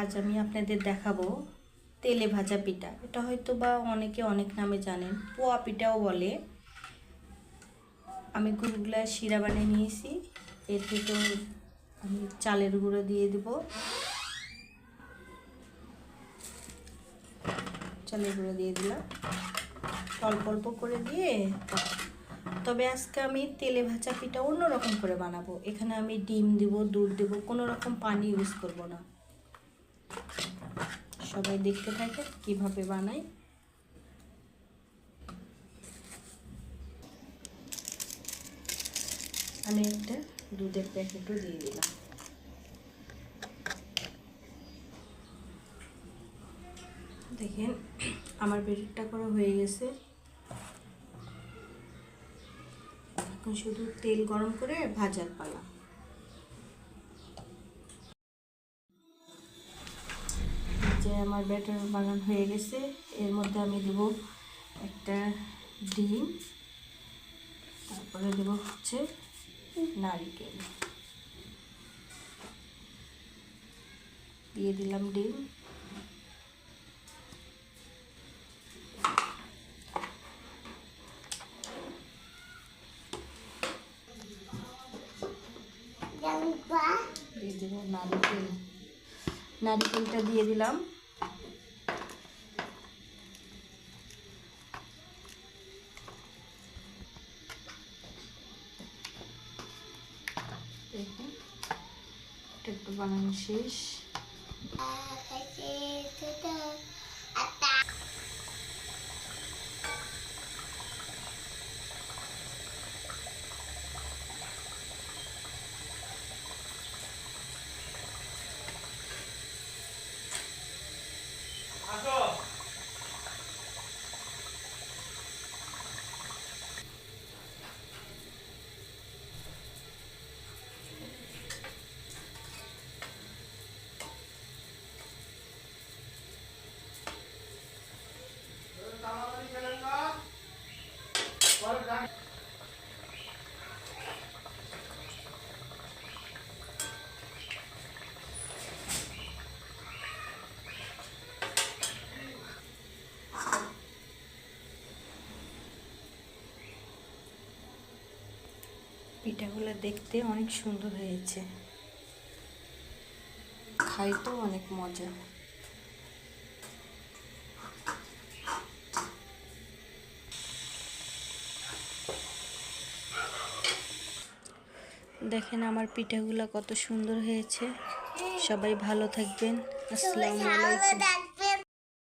আজ আমি আপনাদের দেখাবো তেলে ভাজা পিঠা। এটা হয়তো বা অনেকে অনেক নামে জানেন। পোয়া পিঠাও বলে। আমি গুড়গুলা শিরা বানিয়ে নিয়েছি। এর ভিতর আমি চালের গুঁড়ো দিয়ে দেব। চালের গুঁড়ো দিয়ে দিলাম। অল্প অল্প করে দিয়ে। তবে আজকে আমি তেলে ভাজা পিঠা অন্যরকম করে বানাবো। এখানে আমি ডিম দিব, দুধ দেব, কোনো রকম পানি ইউজ করব না। সবাই দেখতে থাকে কীভাবে বানাই। আমি একটা দুধের প্যাকেটও দিয়ে দিলাম। দেখেন, আমার প্যাকেটটা করা হয়ে গেছে। এখন শুধু তেল গরম করে ভাজার পালা। যে আমার ব্যাটার বানান হয়ে গেছে এর মধ্যে আমি দেব একটা ডিম তারপরে দেব হচ্ছে নারিকেল। দিয়ে দিলাম ডিম। দিয়ে দেবো নারিকেল। নারিকেলটা দিয়ে দিলাম। একটু বানানো শেষ। 가서 পিঠাগুলো দেখতে অনেক সুন্দর হয়েছে। খাইতেও অনেক মজা। দেখেন আমার পিঠাগুলো কত সুন্দর হয়েছে। সবাই ভালো থাকবেন। আসসালামু আলাইকুম।